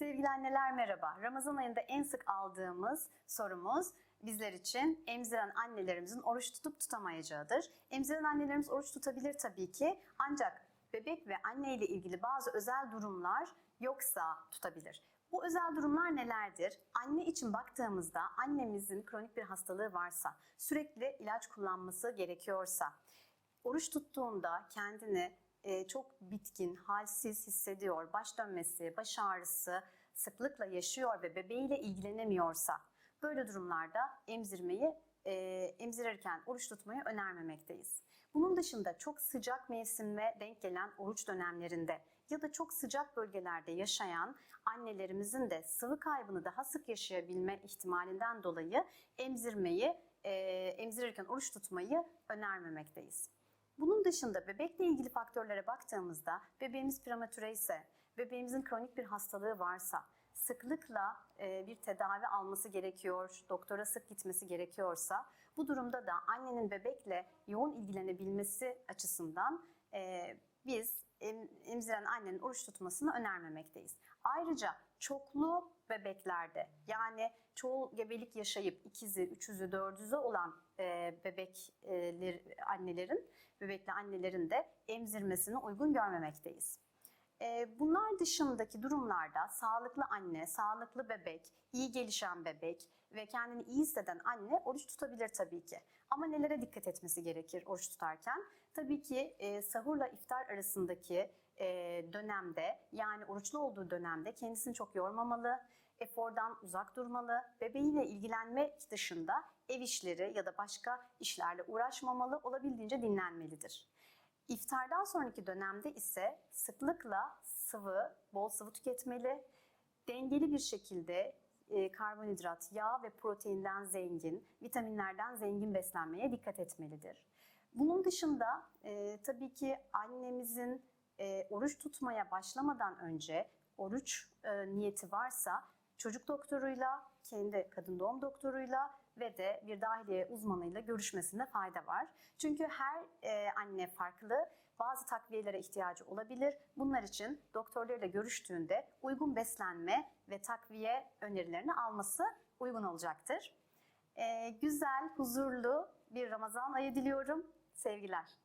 Sevgili anneler merhaba. Ramazan ayında en sık aldığımız sorumuz bizler için emziren annelerimizin oruç tutup tutamayacağıdır. Emziren annelerimiz oruç tutabilir tabii ki ancak bebek ve anne ile ilgili bazı özel durumlar yoksa tutabilir. Bu özel durumlar nelerdir? Anne için baktığımızda annemizin kronik bir hastalığı varsa, sürekli ilaç kullanması gerekiyorsa, oruç tuttuğunda kendini e, çok bitkin, halsiz hissediyor, baş dönmesi, baş ağrısı sıklıkla yaşıyor ve bebeğiyle ilgilenemiyorsa böyle durumlarda emzirmeyi e, emzirirken oruç tutmayı önermemekteyiz. Bunun dışında çok sıcak mevsime denk gelen oruç dönemlerinde ya da çok sıcak bölgelerde yaşayan annelerimizin de sıvı kaybını daha sık yaşayabilme ihtimalinden dolayı emzirmeyi, e, emzirirken oruç tutmayı önermemekteyiz. Bunun dışında bebekle ilgili faktörlere baktığımızda bebeğimiz prematüre ise, bebeğimizin kronik bir hastalığı varsa, sıklıkla e, bir tedavi alması gerekiyor, doktora sık gitmesi gerekiyorsa bu durumda da annenin bebekle yoğun ilgilenebilmesi açısından e, biz em, emziren annenin oruç tutmasını önermemekteyiz. Ayrıca çoklu bebeklerde yani çoğu gebelik yaşayıp ikizi, üçüzü, dördüzü olan e, bebekler annelerin, bebekli annelerin de emzirmesini uygun görmemekteyiz. E, Bunlar dışındaki durumlarda sağlıklı anne, sağlıklı bebek, iyi gelişen bebek ve kendini iyi hisseden anne oruç tutabilir tabii ki. Ama nelere dikkat etmesi gerekir oruç tutarken? Tabii ki e, sahurla iftar arasındaki e, dönemde yani oruçlu olduğu dönemde kendisini çok yormamalı, efordan uzak durmalı, bebeğiyle ilgilenmek dışında ev işleri ya da başka işlerle uğraşmamalı, olabildiğince dinlenmelidir. İftardan sonraki dönemde ise sıklıkla sıvı, bol sıvı tüketmeli, dengeli bir şekilde e, karbonhidrat, yağ ve proteinden zengin, vitaminlerden zengin beslenmeye dikkat etmelidir. Bunun dışında e, tabii ki annemizin e, oruç tutmaya başlamadan önce oruç e, niyeti varsa çocuk doktoruyla, kendi kadın doğum doktoruyla ve de bir dahiliye uzmanıyla görüşmesinde fayda var. Çünkü her e, anne farklı, bazı takviyelere ihtiyacı olabilir. Bunlar için doktorlarıyla görüştüğünde uygun beslenme ve takviye önerilerini alması uygun olacaktır. E, güzel, huzurlu bir Ramazan ayı diliyorum. Sevgiler.